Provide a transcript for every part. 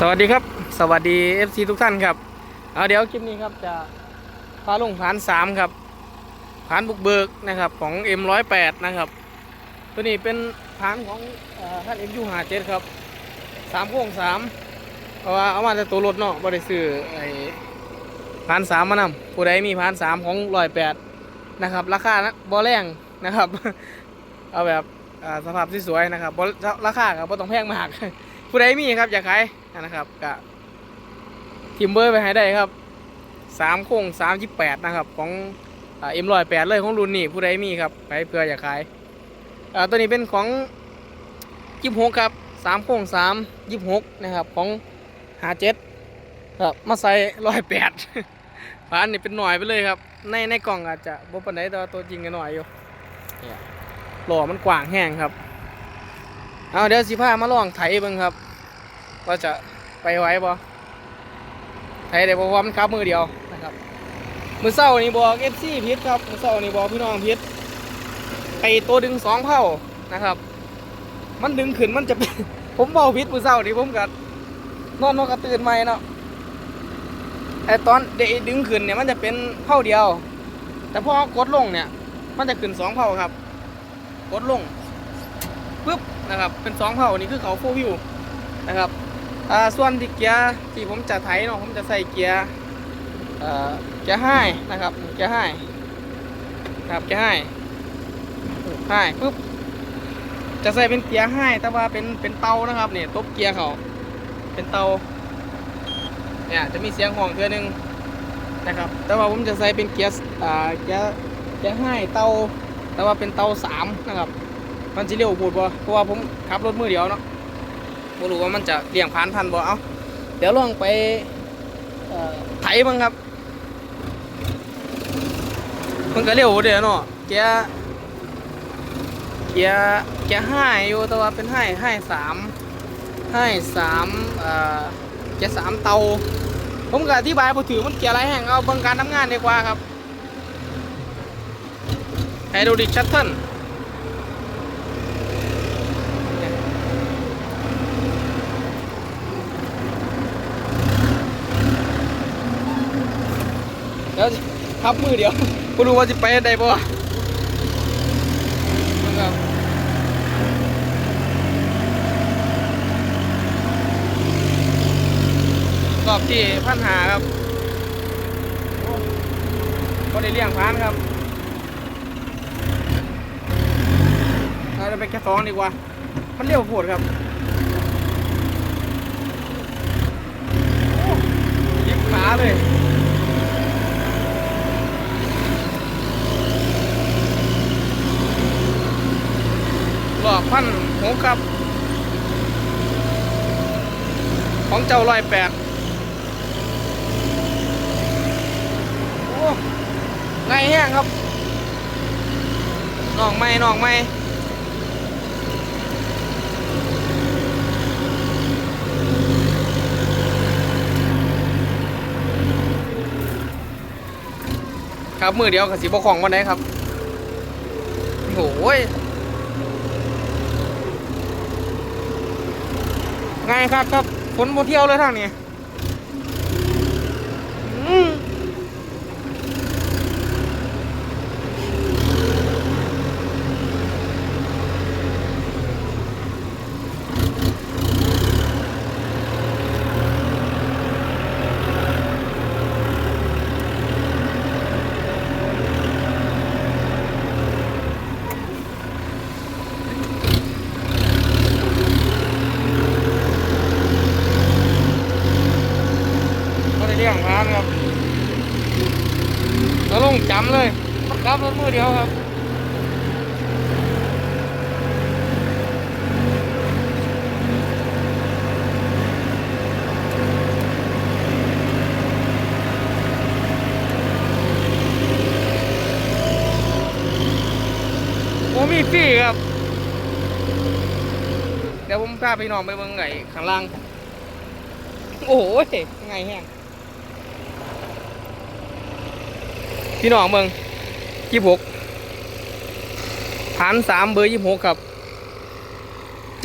สวัสดีครับ สวัสดี FC ทุกท่านครับ เอาเดี๋ยวคลิปนี้ครับจะพาลงผ่านสามครับผ่านบุกเบิกนะครับของ M108 นะครับ ตัวนี้เป็นผ่านของเอ่อท่าน MU57 ครับสามโค้งสามเพราว่าเอามาแต่ตัวรถเนาะบริซื้อไอ้ผานสามมานำผู้ใดมีผ่านสามของร้อยแปดนะครับ ราคานะบอแรงนะครับ เอาแบบสภาพที่สวยนะครับราคาครับบ่ต้องแพงมาก ผู้ใดมีครับอยากขายนะครับกะทิมเบอร์ไปให้ได้ครับสามโค้งสามยี่แปดนะครับ ของเอ็มรอยแปดเลยของรุ่นนี้ผู้ใดมีครับใครเพื่ออยากขายตัวนี้เป็นของยี่หกครับสามโค้งสามยี่หกนะครับของหาเจ็ดครับมาใส่ร้อยแปดผ่านนี่เป็นหน่อยไปเลยครับ ในในกล่องอาจจะบ่ปานใดแต่ว่าตัวจริงก็หน่อยอยู่หล่อมันกว้างแห้งครับ เอาเดี๋ยวสิพามาลองไถเบิ่งครับว่าจะไปไหวบ่ไถได้บ่ว่ามันขับมือเดียวนะครับ มือเศร้านี่บอก FC พิษครับมือเศร้านี่บอกพี่น้องพิษไอตัวดึงสองเผานะครับ มันดึงขึ้นมันจะเป็นผมเบาพิษมือเศร้านี่ผมกันอนนอนกระตื่นใหม่เนาะไอตอนเดดึงขึ้นเนี่ยมันจะเป็นเผาเดียว แต่พอกดลงเนี่ย มันจะขึ้นสองเผาครับ กดลงปุ๊บ นะครับเป็นสองเผ่านี่คือเขาโฟวิวนะครับส่วนที่เกียร์ที่ผมจะไถเนาะผมจะใส่เกียร์เกียร์ห้นะครับเกียร์ห้นะครับเกียร์ห้าห้ปุ๊บจะใส่เป็นเกียร์ห้แต่ว่าเป็นเป็นเตานะครับเนี่ยตบเกียร์เขาเป็นเตาเนี่ยจะมีเสียงห่องเทือนึงนะครับแต่ว่าผมจะใส่เป็นเกียร์เกียร์เกียร์ห้เตาแต่ว่าเป็นเตาสามนะครับ มันจะเร็วพูดบ่เพราะว่าผมขับรถมือเดียวเนาะบ่รู้ว่ามันจะเลี่ยงผ่านทันบ่เอาเดี๋ยวลองไปไถบ้างครับ มันก็เร็วเด้อเนาะเกียร์เกียร์เกียร์ห้าอยู่แต่ว่าเป็นห้าห้าสามห้าสามเกียร์สามเตา ผมก็อธิบายบ่ถือมันเกียร์อะไรแห่งเอาเบิ่งการทำงานดีกว่าครับไฮโดรลิกชัตเทิล แล้วสิ ทับมือเดียวกูรู้ว่าจะไปได้ปะครับรอบที่พันหาครับก็ได้เลี้ยงพานครับเราจะไปแค่สองดีกว่า มันเร็วโผดครับโอ้ยิบขาเลย หลอ กพันหกครับ ของเจ้าลอยแปดโอ้ไงแห้งครับนองไม่นองไม่ครับมือเดียวกับสีบกของวันไหนครับโอ้ย ไงครับครับฝนโมเที่ยวเลยทางนี้ เลี้ยงพานครับแล้วลงจำเลยครับรถมือเดียวครับโอ้มีฟรีครับ เดี๋ยวผมพาพี่น้องไปเบิ่งไงข้างล่าง โอ้โหไงแห้ง พี่น้องเบิ่งยี่หกฐานสามเบอร์ยี่หกครับ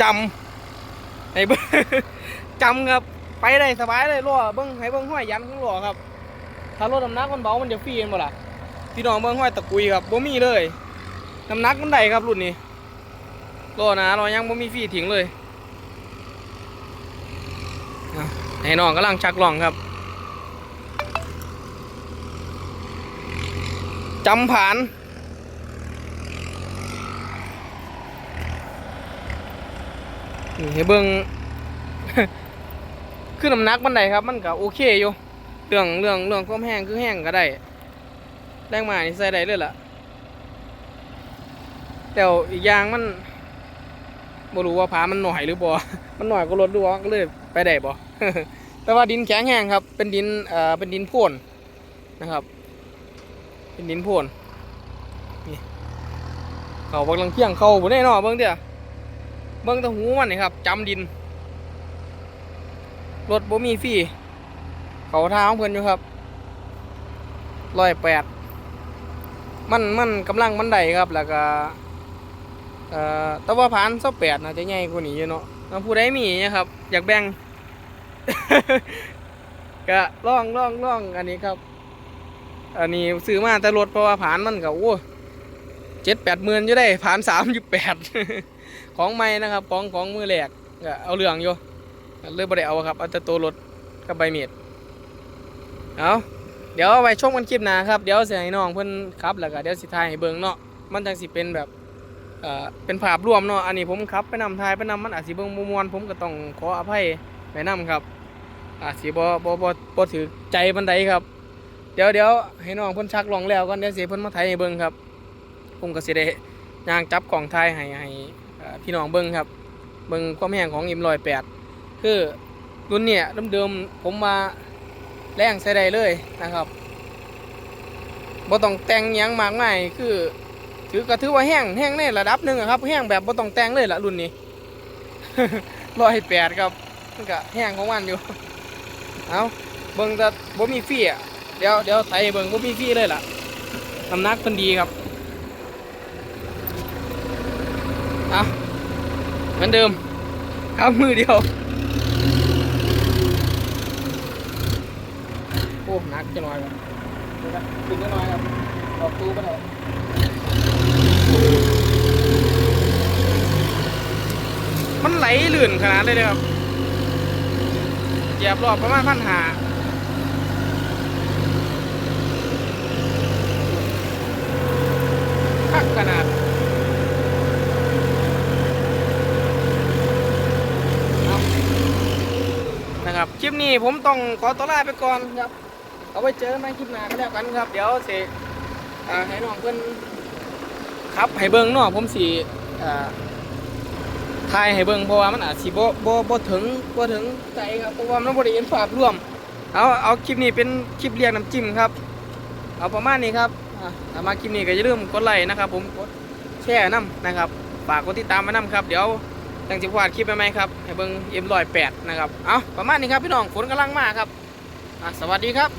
จำไอ้เบอร์จำครับไปได้สบายเลยล้อเบิ้งให้เบิ้งห้อยยันข้างล้อครับถ้ารถน้ำหนักมันเบามันจะฟรีเห็นบ่ล่ะพี่น้องเบิ้งห้อยตะกุยครับบ่มีเลยน้ำหนักมันได้ครับรุ่นนี้ล้อนะล้อยังบ่มีฟรีทิ้งเลยเอาให้น้องกำลังชักลองครับ จำผ่าน นี่ให้เบิ่งคือน้ำหนักมันได้ครับ มันก็โอเคอยู่ เรื่องเรื่องเรื่องความแห้งคือแห้งก็ได้ แรงมานี่ใส่ได้เลยล่ะ แต่วอีกอย่างมันบ่รู้ว่าผามันหน่อยหรือบ่ มันหน่อยก็ลดดูว่าก็เลยไปได้บ่ แต่ว่าดินแข็งแห้งครับ เป็นดินเอ่อเป็นดินโพ่นนะครับ เป็นดินโพนนี่เขาบักลังเที่ยงเขาบ่ได้นาะเบิ่งเด้อเบิ้งตะหูมันนี่ครับจำดินรถบ่มีฟรีเขาท้าของเพิ่นอยู่ครับร้อยแปดมันมันกำลังมันได้ครับแล้วก็เอ่อแต่ว่าผ่านเสาแปดน่าจะใหญ่กว่านี้อยู่เนาะแล้วผู้ใดมีนะครับ อยากแบ่ง ก็ล่องล่องล่องอันนี้ครับ อันนี้ซื้อมาแต่รถเพราะว่าผ่านมันก็โอ้เจ็ดแปดหมื่นอยู่ได้ผ่านสามสิบแปดของใหม่นะครับของของมือแรกก็เอาเรื่องอยู่เลยบ่ไดเอาครับเอาแต่ตัวรถกับใบเมีดเอาเดี๋ยวไว้ชมกันคลิปหน้าครับเดี๋ยวเสิให้น้องเพิ่อนขับแล้วก็เดี๋ยวสิถ่ายให้เบิ่งเนาะมันจังสิเป็นแบบเอ่อเป็นภาพรวมเนาะอันนี้ผมขับไปนำถ่ายไปนำมันอาจสิเบิ่งมวนผมก็ต้องขออภัยไปนํครับอาจสิบ่บ่บ่บ่ถือใจปานใดครับ เดี๋ยวเดี๋ยวให้น้องเพิ่นชักลองแล้วก่อนเดี๋ยวเสิเพิ่นมาถ่ายให้เบิ่งครับผมก็สิได้ย่างจับกล่องถ่ายให้ให้พี่น้องเบิ้งครับ เบิ้งความแห้งของอิมลอยแปดคือรุ่นเนี่ยเดิมๆผมมาแรงใส่ได้เลยนะครับบ่ต้องแต่งยังมากมายคือถือก็ถือว่าแห้งแห้งในระดับหนึ่งอะครับแห้งแบบบ่ต้องแต่งเลยละรุ่นนี้ร้อยแปดครับมันก็แห้งของมันอยู่เอาเบิ้งแต่บ่มีฟรีอะ เดี๋ยวเดี๋ยวไทยเบิ้งบ่มีฟรีเลยล่ะน้ำหนักเพิ่นดีครับอะเหมือนเดิมครับมือเดียว โอ้หนักจะน้อยครับเดี๋ยวนะขึ้นจะน้อยครับออกตู้ไปเลยมันไหลลื่นขนาดเลยนะครับเหยียบรอบประมาณพันหาคักขนาด นะครับค ลิปนี้ผมต้องขอตัวลาไปก่อนครับ เอาไว้เจอกันใหม่คลิปหน้าก็แล้วกันครับ เดี๋ยวสิอ่าให้น้องเพื่อนครับให้เบิ้งเนาะผมสิอ่าถ่ายให้เบิ้งเพราะว่ามันอาจสิบ่บ่บ่ถึงบ่ถึงใจครับเพราะว่ามันบ่ได้เห็นภาพรวม เอาเอาคลิปนี้เป็นคลิปเรียงน้ำจิ้มครับ เอาประมาณนี้ครับอ่าถ้ามาคลิปนี้ก็อย่าลืมกดไลค์นะครับ ผมกดแชร์น้ำนะครับฝากกดติดตามมาน้ำครับ เดี๋ยว จังจิพวาดคลิปไปไหมครับให้เบิ้งเอ็มลอยแปดนะครับ เอาประมาณนี้ครับพี่น้องฝนกำลังมาครับสวัสดีครับ